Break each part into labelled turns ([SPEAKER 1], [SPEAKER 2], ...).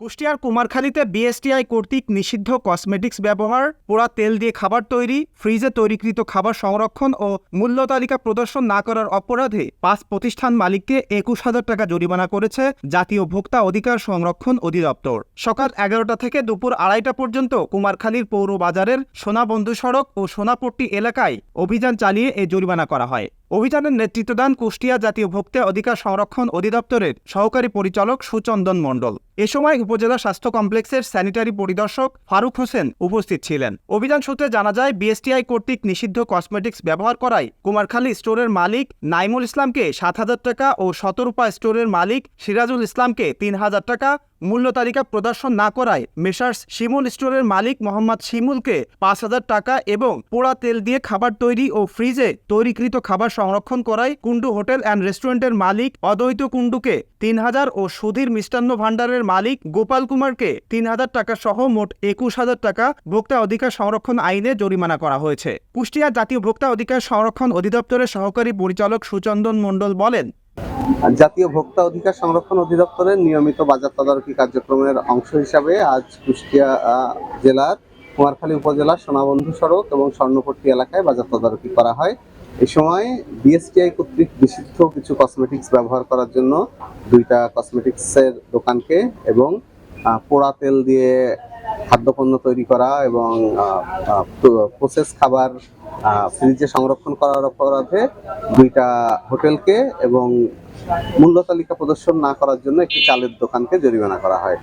[SPEAKER 1] কুষ্টিয়ার কুমারখালীতে বিএসটিআই কর্তৃক নিষিদ্ধ কসমেটিক্স ব্যবহার, পোড়া তেল দিয়ে খাবার তৈরি, ফ্রিজে তৈরিকৃত খাবার সংরক্ষণ ও মূল্য তালিকা প্রদর্শন না করার অপরাধে পাঁচ প্রতিষ্ঠান মালিককে একুশ হাজার টাকা জরিমানা করেছে জাতীয় ভোক্তা অধিকার সংরক্ষণ অধিদপ্তর। সকাল এগারোটা থেকে দুপুর আড়াইটা পর্যন্ত কুমারখালীর পৌর বাজারের সোনাবন্ধু সড়ক ও সোনাপট্টি এলাকায় অভিযান চালিয়ে এ জরিমানা করা হয়। অভিযানের নেতৃত্ব দেন কুষ্টিয়া জাতীয় ভোক্তা অধিকার সংরক্ষণ অধিদপ্তরের সহকারী পরিচালক সুচন্দন মণ্ডল। এ সময় উপজেলা স্বাস্থ্য কমপ্লেক্সের স্যানিটারি পরিদর্শক ফারুক হোসেন উপস্থিত ছিলেন। অভিযান সূত্রে জানা যায়, বিএসটিআই কর্তৃক নিষিদ্ধ কসমেটিক্স ব্যবহার করায় কুমারখালী স্টোরের মালিক নাইমুল ইসলামকে সাত হাজার টাকা ও শতরূপা স্টোরের মালিক সিরাজুল ইসলামকে তিন হাজার টাকা মূল্য তালিকা প্রদর্শন না করায় মেসার্স শিমুল স্টোরের মালিক মোহাম্মদ শিমুলকে পাঁচ হাজার টাকা এবং পোড়া তেল দিয়ে খাবার তৈরি ও ফ্রিজে তৈরিকৃত খাবার সংরক্ষণ করায় কুন্ডু হোটেল অ্যান্ড রেস্টুরেন্টের মালিক অদ্বৈত কুন্ডুকে তিন হাজার ও সুধীর মিষ্টান্ন ভাণ্ডারের মালিক গোপাল কুমারকে তিন হাজার টাকা সহ মোট একুশ হাজার টাকা ভোক্তা অধিকার সংরক্ষণ আইনে জরিমানা করা হয়েছে। কুষ্টিয়া জাতীয় ভোক্তা অধিকার সংরক্ষণ অধিদপ্তরের সহকারী পরিচালক সুচন্দন মণ্ডল বলেন
[SPEAKER 2] জাতীয় ভোক্তা অধিকার সংরক্ষণ অধিদপ্তরের নিয়মিত বাজার তদারকি কার্যক্রমের অংশ হিসাবে আজ কুষ্টিয়া জেলার কুমারখালী উপজেলার সোনাবন্ধু সড়ক এবং স্বর্ণপট্টি এলাকায় বাজার তদারকি করা হয়। এই সময় বিএসটিআই কর্তৃক নিষিদ্ধ কিছু কসমেটিক্স ব্যবহার করার জন্য দুইটা কসমেটিক্সের দোকানকে এবং পোড়া তেল দিয়ে খাদ্যপণ্য তৈরি করা এবং প্রসেস খাবার ফ্রিজে সংরক্ষণ করার অপরাধে দুইটা হোটেলকে এবং মূল্য তালিকা প্রদর্শন না করার জন্য একটি চালের দোকানকে জরিমানা করা হয়।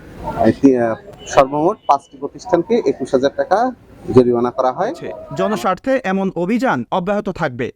[SPEAKER 2] সর্বমোট পাঁচটি প্রতিষ্ঠানকে একুশ হাজার টাকা জরিমানা করা হয়।
[SPEAKER 1] জনস্বার্থে এমন অভিযান অব্যাহত থাকবে।